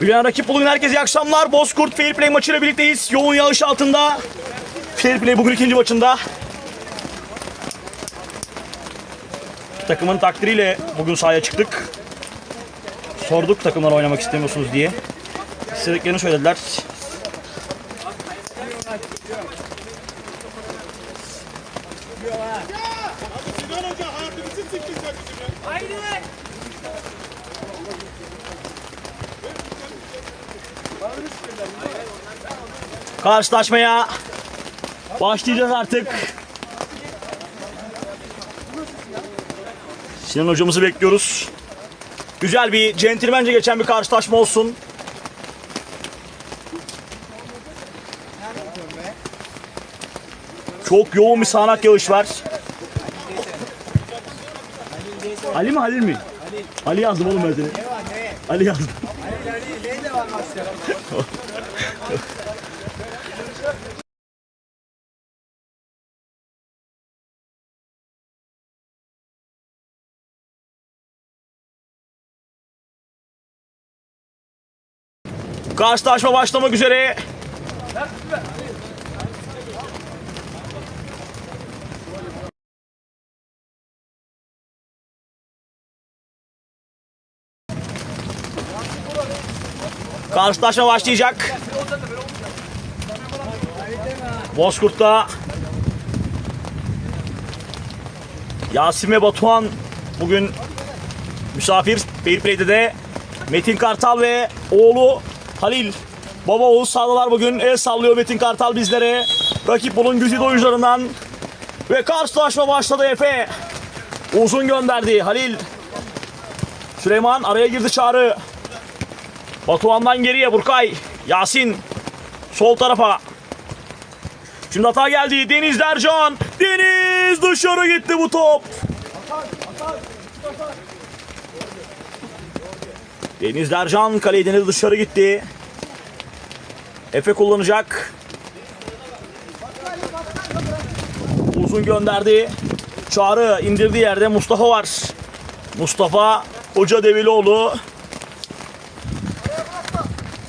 Büyüyen rakip bugün herkese iyi akşamlar. Bozkurt Fair Play maçıyla birlikteyiz. Yoğun yağış altında. Fair Play bugün ikinci maçında. Takımın takdiriyle bugün sahaya çıktık. Sorduk takımlar oynamak istemiyorsunuz diye. İstediklerini söylediler. Karşılaşmaya başlayacağız artık. Sinan hocamızı bekliyoruz. Güzel bir centilmence geçen bir karşılaşma olsun. Çok yoğun bir sağanak yağış var. Ali mi Halil mi? Ali yazdım oğlum ben seni. Ali yazdım. Karşılaşma başlamak üzere. Karşılaşma başlayacak. Bozkurt'ta Yasin ve Batuhan bugün misafir. Fairplay'de de Metin Kartal ve oğlu Halil. Baba oğul sağdalar bugün. El sallıyor Metin Kartal bizlere. Rakip bunun güzide oyuncularından. Ve karşılaşma başladı Efe. Uzun gönderdi Halil. Süleyman araya girdi çağrı. Batuhan'dan geriye Burkay. Yasin. Sol tarafa. Şimdi hata geldi. Deniz Dercan. Deniz dışarı gitti bu top. Deniz Dercan kaleyi denedi dışarı gitti. Efe kullanacak. Uzun gönderdi. Çağrı indirdiği yerde Mustafa var. Mustafa Hoca Devilioğlu.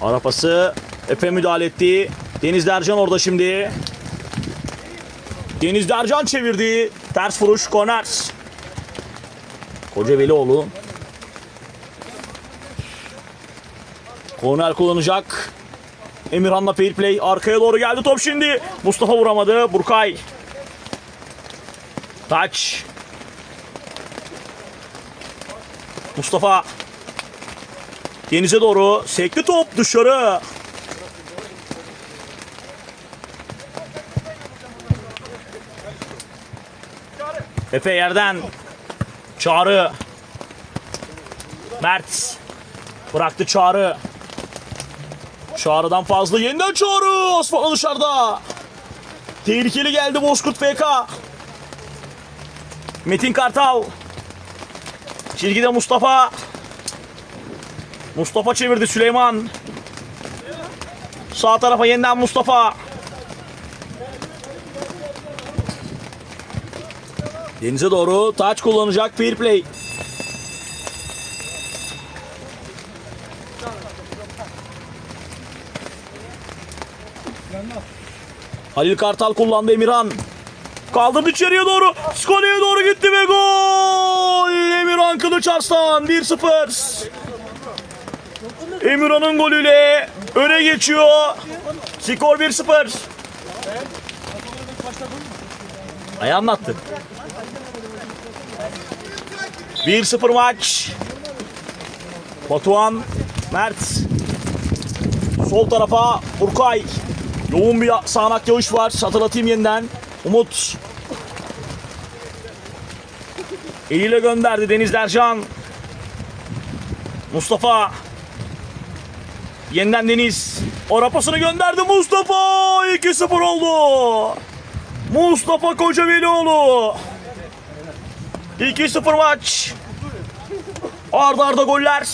Arapası Efe müdahale etti. Deniz Dercan orada şimdi. Deniz Dercan çevirdi. Ters vuruş korner. Koca Velioğlu. Korner kullanacak. Emirhan'la fair play. Arkaya doğru geldi top şimdi. Mustafa vuramadı. Burkay. Taç. Mustafa. Denize doğru. Sekli top dışarı. Efe yerden. Çağrı. Mert. Bıraktı Çağrı. Çağrı'dan fazla yeniden Çağrı. Osmanlı dışarıda. Tehlikeli geldi Bozkurt FK. Metin Kartal. Çizgide Mustafa. Mustafa çevirdi Süleyman. Sağ tarafa yeniden Mustafa. Denize doğru taç kullanacak fair play. Halil Kartal kullandı Emirhan. Kaldırdı içeriye doğru. Skole'ye doğru gitti ve gol! Emirhan Kılıç Arslan 1-0. Emirhan'ın golüyle öne geçiyor. Skor 1-0. Ay anlattı. 1-0 maç. Batuhan, Mert. Sol tarafa Burkay. Yoğun bir sağanak yağış var. Hatırlatayım yeniden. Umut. Eliyle gönderdi Deniz Dercan. Mustafa. Yeniden Deniz. O rapasını gönderdi Mustafa. 2-0 oldu. Mustafa Kocavelioğlu. 2-0 maç. Arda arda goller.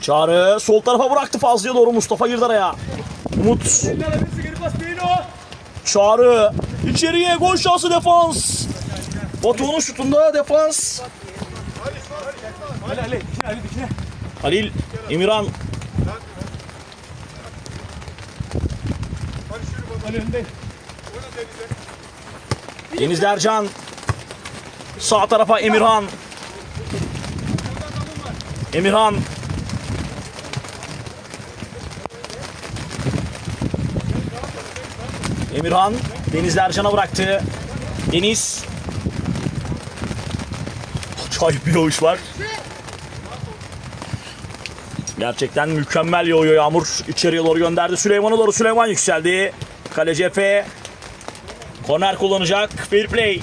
Çağrı sol tarafa bıraktı Fazlı'ya doğru Mustafa girdi araya. Umut Çağrı içeriye gol şansı defans. Batu'nun şutunda defans. Halil Emirhan Deniz Ercan Sağ tarafa Emirhan Emirhan Emirhan Deniz Ercan'a bıraktı. Deniz Acayip bir yağış var. Gerçekten mükemmel yağıyor Yağmur. İçeriye doğru gönderdi. Süleyman'a doğru Süleyman yükseldi. Kaleci Efe. Korner kullanacak. Fair play.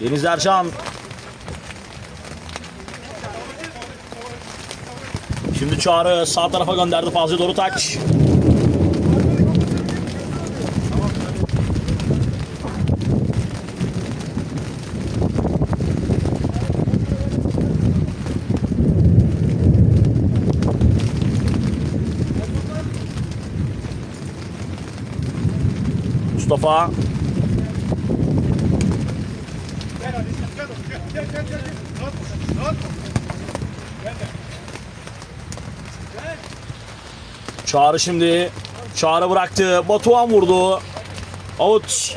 Deniz Ercan. Şimdi Çağrı sağ tarafa gönderdi. Fazla doğru taç. Mustafa Gel hadi gel gel gel gel gel. Rahat rahat ol. Çağrı şimdi. Çağrı bıraktı. Batuhan vurdu. Out.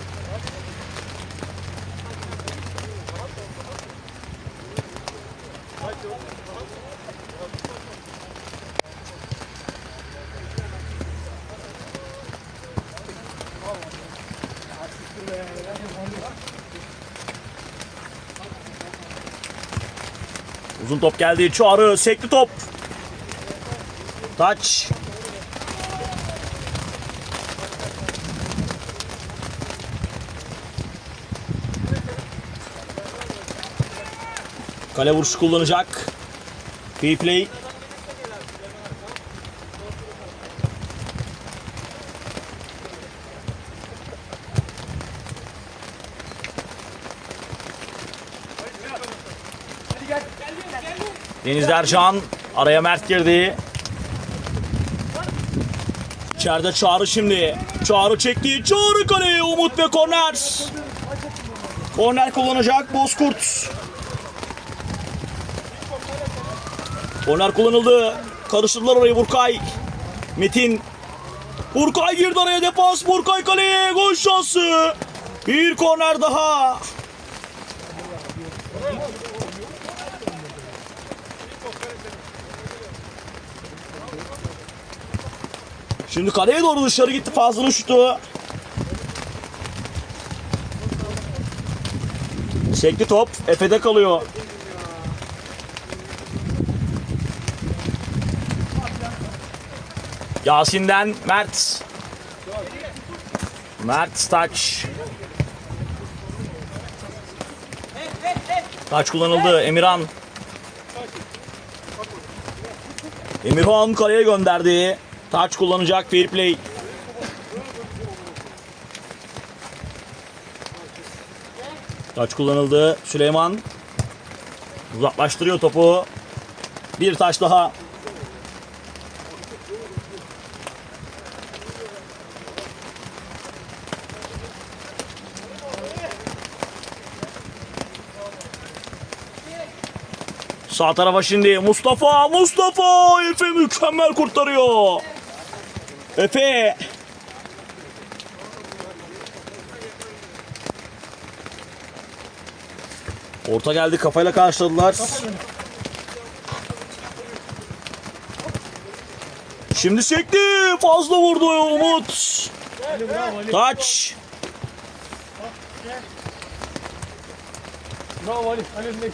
Uzun top geldi. Çağrı sekti top. Taç. Kale vuruşu kullanacak. Free play. Deniz Ercan araya Mert girdi. İçeride Çağrı şimdi. Çağrı çekti. Çağrı kaleye Umut ve korner. Korner kullanacak Bozkurt. Korner kullanıldı. Karıştırdılar orayı Burkay. Metin. Burkay girdi araya defans. Burkay kaleye gol şansı. Bir korner daha. Şimdi kaleye doğru dışarı gitti Fazlı'nın şutu. Sekli top Efe'de kalıyor. Yasin'den Mert. Mert taç. Taç kullanıldı. Emirhan. Emirhan kaleye gönderdi. Taç kullanacak fair play. Taç kullanıldı. Süleyman uzaklaştırıyor topu. Bir taş daha. Sağ tarafa şimdi Mustafa, Mustafa Efe mükemmel kurtarıyor. Efe. Orta geldi kafayla karşıladılar. Şimdi sekti. Fazla vurdu Umut. Taç. Bravo Ali. Ali önünde.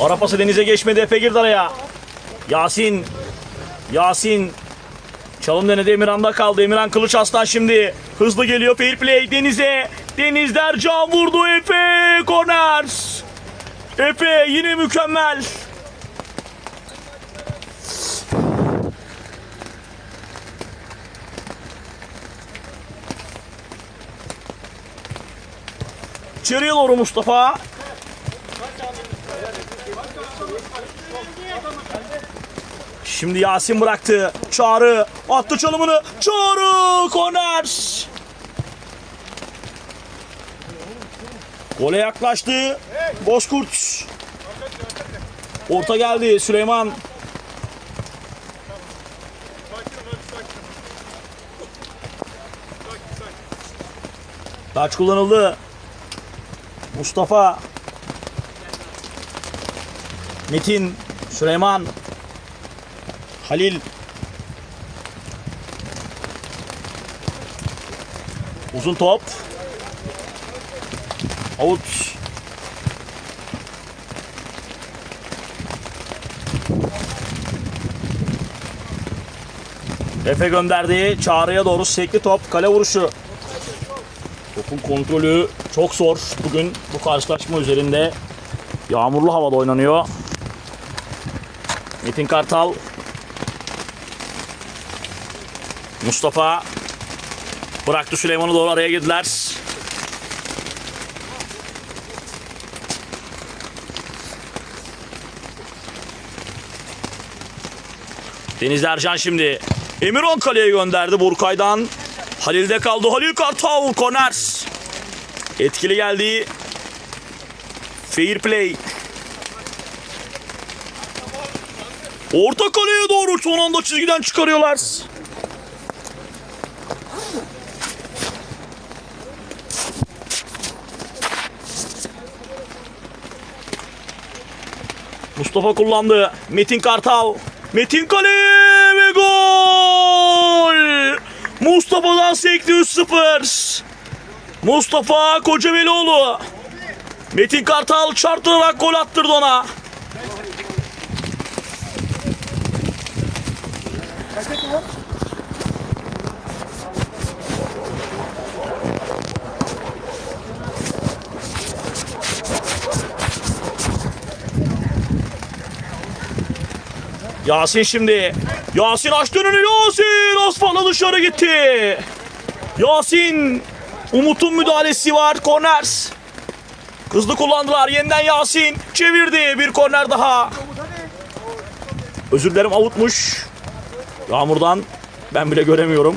Arapası denize geçmedi. Efe girdi araya. Yasin. Yasin. Çalım denedi Emirhan'da kaldı. Emirhan Kılıç Aslan şimdi. Hızlı geliyor fair play Deniz'e. Denizler can vurdu Efe. Korner. Efe yine mükemmel. İçeriye doğru Mustafa. Şimdi Yasin bıraktı. Çağrı attı çalımını. Çağrı korner. Gole yaklaştı. Bozkurt. Orta geldi Süleyman. Taç kullanıldı. Mustafa. Metin. Süleyman. Halil. Uzun top. Out. Efe gönderdi. Çağrı'ya doğru sekli top. Kale vuruşu. Topun kontrolü çok zor. Bugün bu karşılaşma üzerinde yağmurlu havada oynanıyor. Metin Kartal. Mustafa bıraktı Süleyman'ı doğru araya girdiler. Deniz Ercan şimdi. Emirhan kaleye gönderdi Burkay'dan. Halil'de kaldı. Halil Kartal korner. Etkili geldi. Fair play. Orta kaleye doğru son anda çizgiden çıkarıyorlar. Mustafa kullandı. Metin Kartal. Metin kaleye ve gol. Mustafa'dan sekti 3-0. Mustafa Kocavelioğlu. Metin Kartal çarptırarak gol attırdı ona. Yasin şimdi. Yasin açtı önünü. Yasin asfalta dışarı gitti. Yasin. Umut'un müdahalesi var. Korner. Hızlı kullandılar. Yeniden Yasin. Çevirdi. Bir korner daha. Özür dilerim avutmuş. Yağmurdan ben bile göremiyorum.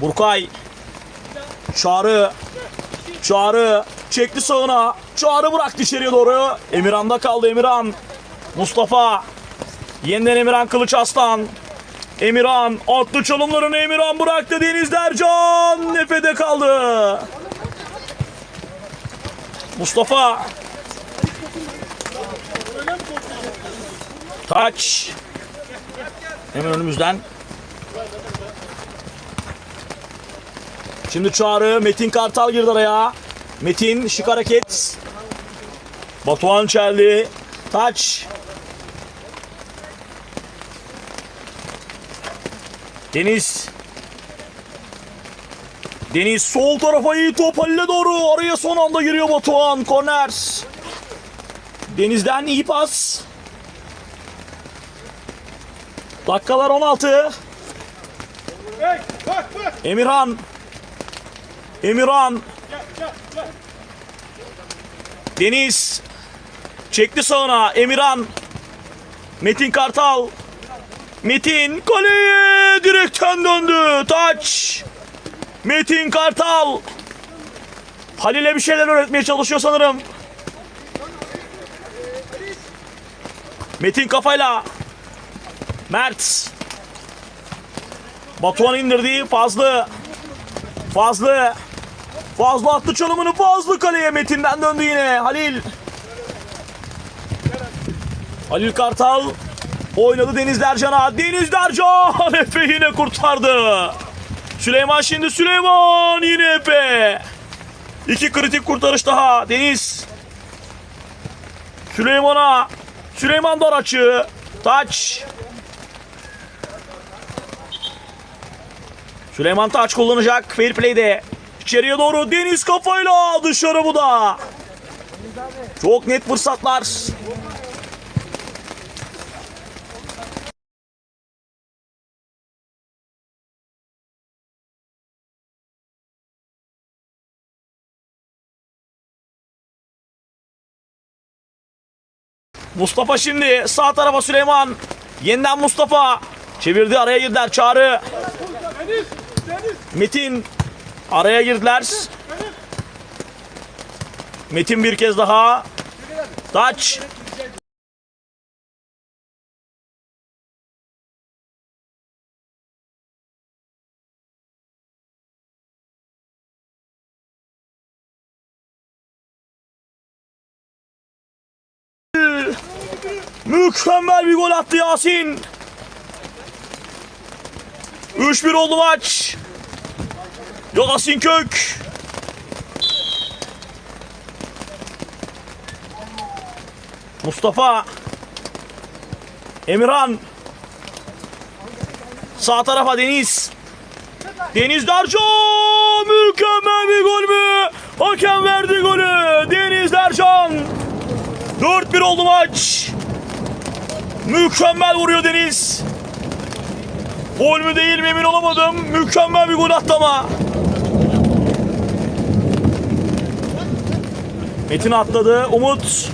Burkay. Çağrı. Çağrı çekti sağına. Çağrı bıraktı içeriye doğru. Emirhan'da kaldı Emirhan. Mustafa. Yeniden Emirhan Kılıç Aslan. Emirhan attı çalımlarını Emirhan bıraktı Deniz Dercan. Nefede kaldı. Mustafa. Taç. Hemen önümüzden. Şimdi Çağrı, Metin Kartal girdi araya. Metin şık hareket. Batuhan çeldi. Taç. Deniz. Deniz sol tarafa iyi top Halil'e doğru. Araya son anda giriyor Batuhan. Korner. Deniz'den iyi pas. Dakikalar 16. Hey, bak bak. Emirhan. Emirhan. Deniz. Çekti sağına. Emirhan. Metin Kartal. Metin kaleye direkten döndü. Taç. Metin Kartal. Halil'e bir şeyler öğretmeye çalışıyor sanırım. Metin kafayla. Mert. Batuhan indirdi. Fazlı. Fazlı. Fazlı attı çalımını Fazlı kaleye Metin'den döndü yine. Halil. Halil Kartal oynadı Deniz Dercan'a. Deniz Dercan Efe yine kurtardı. Süleyman şimdi Süleyman yine Efe. İki kritik kurtarış daha. Deniz. Süleyman'a. Süleyman dar açığı. Taç. Süleyman Taç kullanacak. Fair play'de. İçeriye doğru Deniz kafayla dışarı bu da. Çok net fırsatlar. Mustafa şimdi sağ tarafa Süleyman. Yeniden Mustafa. Çevirdi araya girdiler Çağrı. Metin araya girdiler. Metin bir kez daha. Taç. Mükemmel bir gol attı Yasin. 3-1 oldu maç. Yasin Kök. Mustafa. Emirhan. Sağ tarafa Deniz. Deniz Darco. Mükemmel bir gol mü? Hakem verdi golü. Deniz Dercan. 4-1 oldu maç. Mükemmel vuruyor Deniz. Gol mü değil mi emin olamadım. Mükemmel bir gol attı ama. Metin atladı. Umut.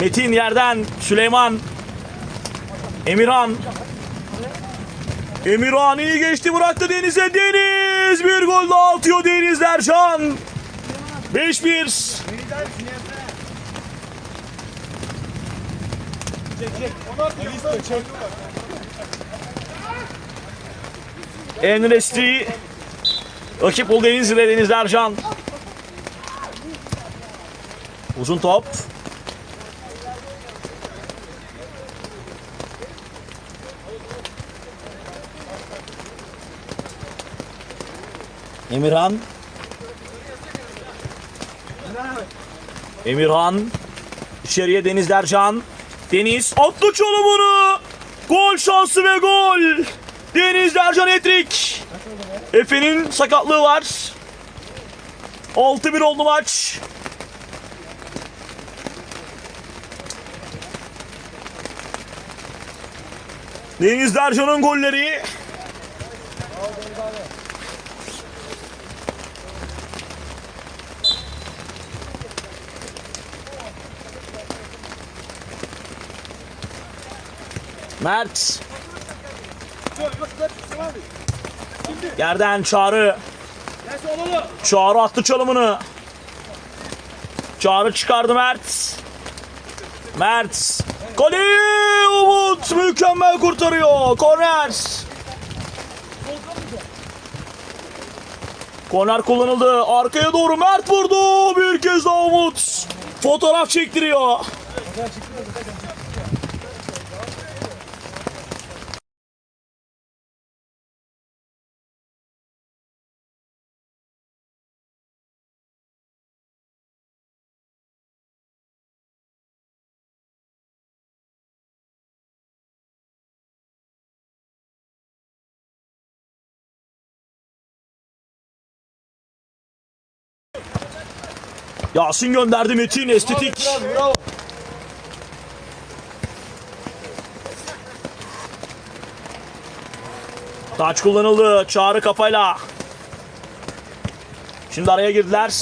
Metin yerden. Süleyman. Emirhan. Emirhan iyi geçti bıraktı Deniz'e. Deniz bir gol daha atıyor Deniz Ercan. 5-1. Enresti. Rakip bul Deniz ile Deniz Ercan. Uzun top. Emirhan. Emirhan. İçeriye Deniz Dercan. Deniz attı çalımını. Gol şansı ve gol. Deniz Dercan etrik. Efe'nin sakatlığı var. 6-1 oldu maç. Deniz Dercan'ın golleri. Mert. Yerden Çağrı. Çağrı attı çalımını. Çağrı çıkardı Mert. Mert. Golü Umut mükemmel kurtarıyor. Korner. Korner kullanıldı. Arkaya doğru Mert vurdu. Bir kez daha Umut. Fotoğraf çektiriyor. Yasin gönderdi Metin estetik. Taç kullanıldı. Çağrı kafayla. Şimdi araya girdiler.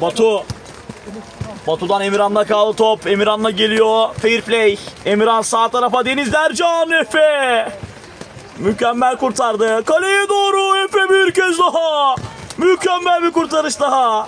Batu. Batu'dan Emirhan'la kaldı top. Emirhan'la geliyor. Fair play. Emirhan sağ tarafa Deniz Dercan Efe. Mükemmel kurtardı. Kaleye doğru Efe bir kez daha. Mükemmel bir kurtarış daha.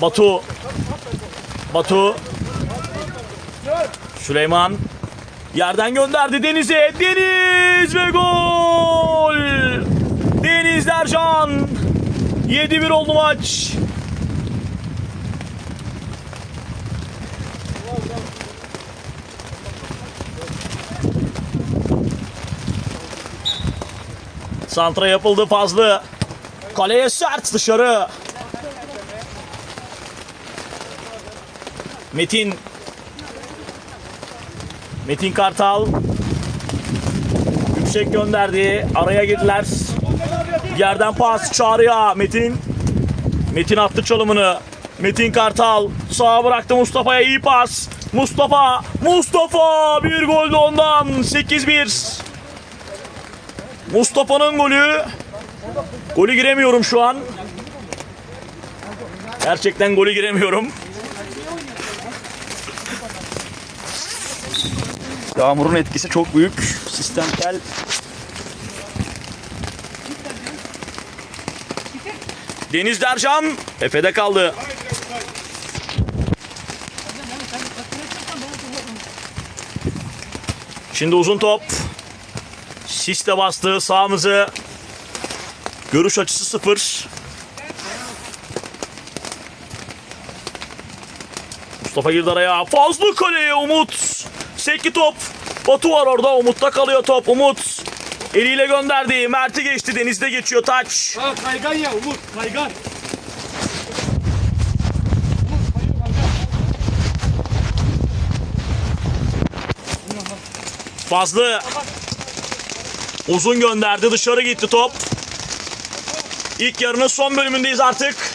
Batu. Batu. Süleyman. Yerden gönderdi Deniz'e. Deniz ve gol. Deniz Dercan. 7-1 oldu maç. Santra yapıldı fazlı. Kaleye sert dışarı. Metin. Metin Kartal. Yüksek gönderdi. Araya girdiler. Yerden pas çağrıya. Metin. Metin attı çalımını. Metin Kartal sağa bıraktı Mustafa'ya iyi pas. Mustafa, Mustafa bir gol ondan 8-1. Mustafa'nın golü. Golü giremiyorum şu an. Gerçekten golü giremiyorum. Yağmurun etkisi çok büyük. Sistemsel Deniz Dercan Efe'de kaldı. Şimdi uzun top. Siste bastı sağımızı. Görüş açısı sıfır. Mustafa girdi araya. Fazlı kaleye Umut. Sekli top. Batu var orada. Umut'ta kalıyor top. Umut. Eliyle gönderdi. Mert'i geçti. Deniz'de geçiyor taç. Ha kaygan ya Umut kaygan. Fazlı. Uzun gönderdi. Dışarı gitti top. İlk yarının son bölümündeyiz artık.